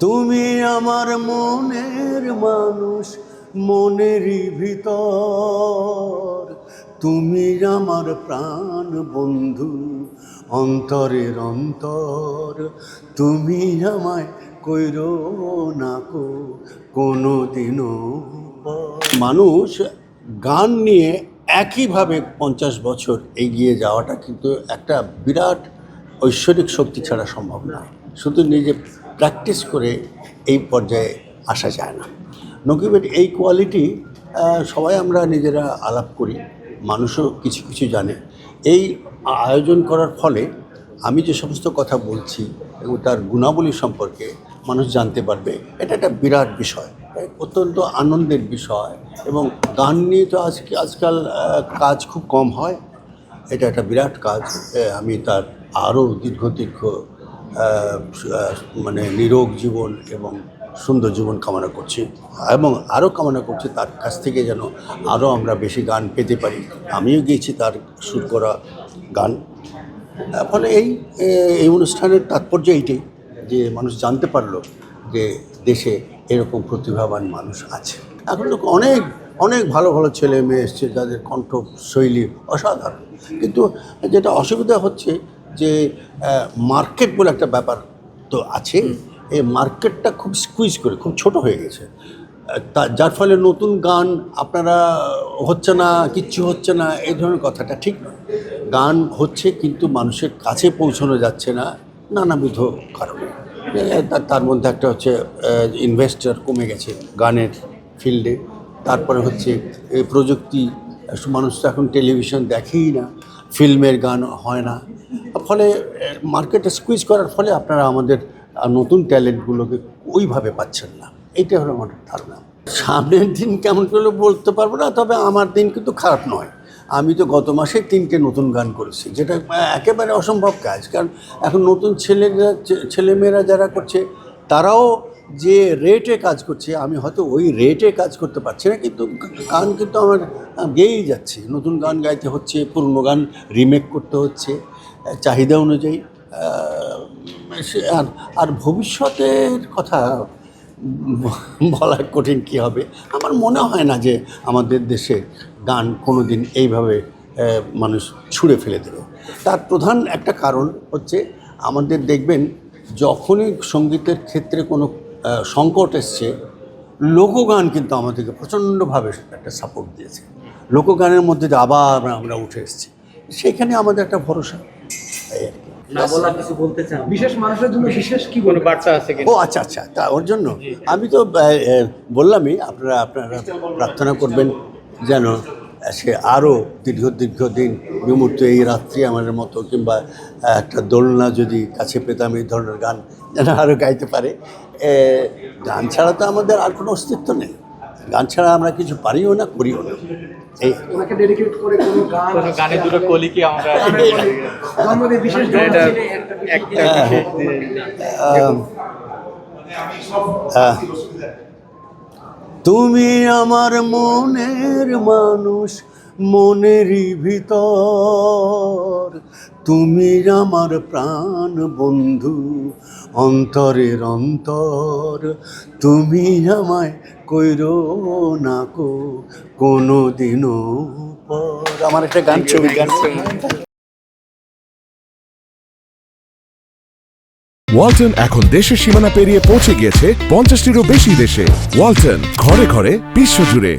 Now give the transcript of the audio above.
তুমি আমার মনের মানুষ মনেরই ভিতর। তুমি আমার প্রাণ বন্ধু, অন্তরের অন্তর। তুমি আমায় কইর না কো কোনো দিনও মানুষ গান নিয়ে একইভাবে পঞ্চাশ বছর এগিয়ে যাওয়াটা কিন্তু একটা বিরাট ঐশ্বরিক শক্তি ছাড়া সম্ভব নয়। শুধু নিজে প্র্যাকটিস করে এই পর্যায়ে আসা যায় না। নকিবের এই কোয়ালিটি সবাই আমরা নিজেরা আলাপ করি, মানুষও কিছু কিছু জানে। এই আয়োজন করার ফলে আমি যে সমস্ত কথা বলছি এবং তার গুণাবলী সম্পর্কে মানুষ জানতে পারবে, এটা একটা বিরাট বিষয় অত্যন্ত আনন্দের বিষয় এবং গান নিয়ে তো আজকে আজকাল কাজ খুব কম হয়, এটা একটা বিরাট কাজ আমি তার আরও দীর্ঘ দীর্ঘ মানে নিরোগ জীবন এবং সুন্দর জীবন কামনা করছি এবং আরও কামনা করছি তার কাছ থেকে যেন আরও আমরা বেশি গান পেতে পারি। আমিও গিয়েছি তার সুর করা গান। ফলে এই এই অনুষ্ঠানের তাৎপর্য এইটাই যে মানুষ জানতে পারল যে দেশে এরকম প্রতিভাবান মানুষ আছে। এখন তো অনেক অনেক ভালো ভালো ছেলে মেয়ে এসছে যাদের কণ্ঠ শৈলী অসাধারণ। কিন্তু যেটা অসুবিধা হচ্ছে যে মার্কেট বলে একটা ব্যাপার তো আছে। এই মার্কেটটা খুব স্কুইজ করে খুব ছোট হয়ে গেছে। তা যার ফলে নতুন গান আপনারা হচ্ছে না কিচ্ছু হচ্ছে না এই ধরনের কথাটা ঠিক নয়। গান হচ্ছে কিন্তু মানুষের কাছে পৌঁছানো যাচ্ছে না নানাবিধ কারণে। তার- তার মধ্যে একটা হচ্ছে ইনভেস্টার কমে গেছে গানের ফিল্ডে তারপরে হচ্ছে প্রযুক্তি মানুষ তো এখন টেলিভিশন দেখেই না ফিল্মের গান হয় না। ফলে মার্কেটে স্কুইজ করার ফলে আপনারা আমাদের নতুন ট্যালেন্টগুলোকে ওইভাবে পাচ্ছেন না। এইটা হলো আমার ধারণা। সামনের দিন কেমন করলে বলতে পারব না, তবে আমার দিন কিন্তু খারাপ নয়। আমি তো গত মাসে তিনটে নতুন গান করেছি, যেটা একেবারে অসম্ভব কাজ। কারণ এখন নতুন ছেলেরা, ছেলেমেয়েরা যারা করছে, তারাও যে রেটে কাজ করছে, আমি হয়তো ওই রেটে কাজ করতে পারছি না, কিন্তু গান কিন্তু আমার গেয়েই যাচ্ছে। নতুন গান গাইতে হচ্ছে, পুরনো গান রিমেক করতে হচ্ছে। চাহিদা অনুযায়ী আর আর ভবিষ্যতের কথা বলা কঠিন কী হবে? আমার মনে হয় না যে আমাদের দেশে গান কোনো দিন এইভাবে মানুষ ছুঁড়ে ফেলে দেবে। তার প্রধান একটা কারণ হচ্ছে আমাদের দেখবেন যখনই সঙ্গীতের ক্ষেত্রে কোনো সংকট এসছে, লোকগান কিন্তু আমাদেরকে প্রচণ্ডভাবে একটা সাপোর্ট দিয়েছে। লোকগানের মধ্যে আবার আমরা উঠে এসেছি। সেখানে আমাদের একটা ভরসা। এই আর কি না বলা কিছু বলতে চান বিশেষ মানুষের জন্য বিশেষ কি কোনো বার্তা আছে ও আচ্ছা আচ্ছা তা ওর জন্য। আমি তো বললামই আপনারা আপনারা প্রার্থনা করবেন যেন সে আরও দীর্ঘ দীর্ঘ দিন বিমূর্ত এই রাত্রি আমাদের মতো কিংবা একটা দোলনা যদি কাছে পেতাম এই ধরনের গান যেন আরও গাইতে পারে। গান ছাড়া তো আমাদের আর কোনো অস্তিত্ব নেই। গান ছাড়া আমরা কিছু পারিও না করিও না। এই ডেডিকেট করে কোনো গান গানে দুটো কলি কি আমরা বিশেষ এটা জন্মদিনে একটা বিশেষ দিনে আম, আহ, তুমি আমার মনের মানুষ মনেরই ভিতর। তুমি আমার প্রাণ বন্ধু অন্তরের অন্তর। তুমি আমায় কইর না কো কোনো দিনও পর। আমার একটা গান ছবি গান ওয়ালটন এখন দেশের সীমানা পেরিয়ে পৌঁছে গিয়েছে পঞ্চাশটিরও বেশি দেশে। ওয়ালটন ঘরে ঘরে বিশ্বজুড়ে